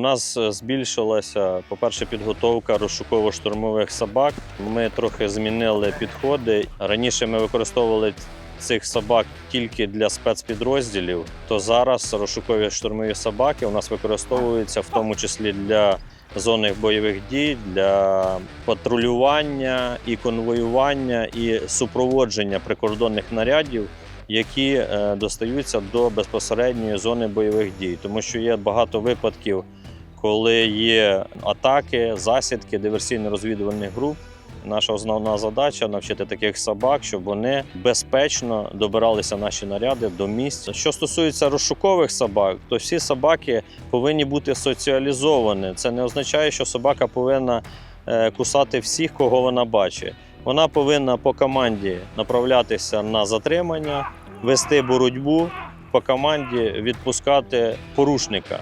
нас е, збільшилася, по-перше, підготовка розшуково-штурмових собак. Ми трохи змінили підходи. Раніше ми використовували цих собак тільки для спецпідрозділів, то зараз розшукові штурмові собаки у нас використовуються в тому числі для зонних бойових дій, для патрулювання і конвоювання, і супроводження прикордонних нарядів які е, достаються до безпосередньої зони бойових дій, тому що є багато випадків, коли є атаки, засідки диверсійно-розвідувальних груп. Наша основна задача навчити таких собак, щоб вони безпечно добиралися наші наряди до місць. Що стосується розшукових собак, то всі собаки повинні бути соціалізовані. Це не означає, що собака повинна е, кусати всіх, кого вона бачить. Вона повинна по команді направлятися на затримання, вести боротьбу, по команді відпускати порушника.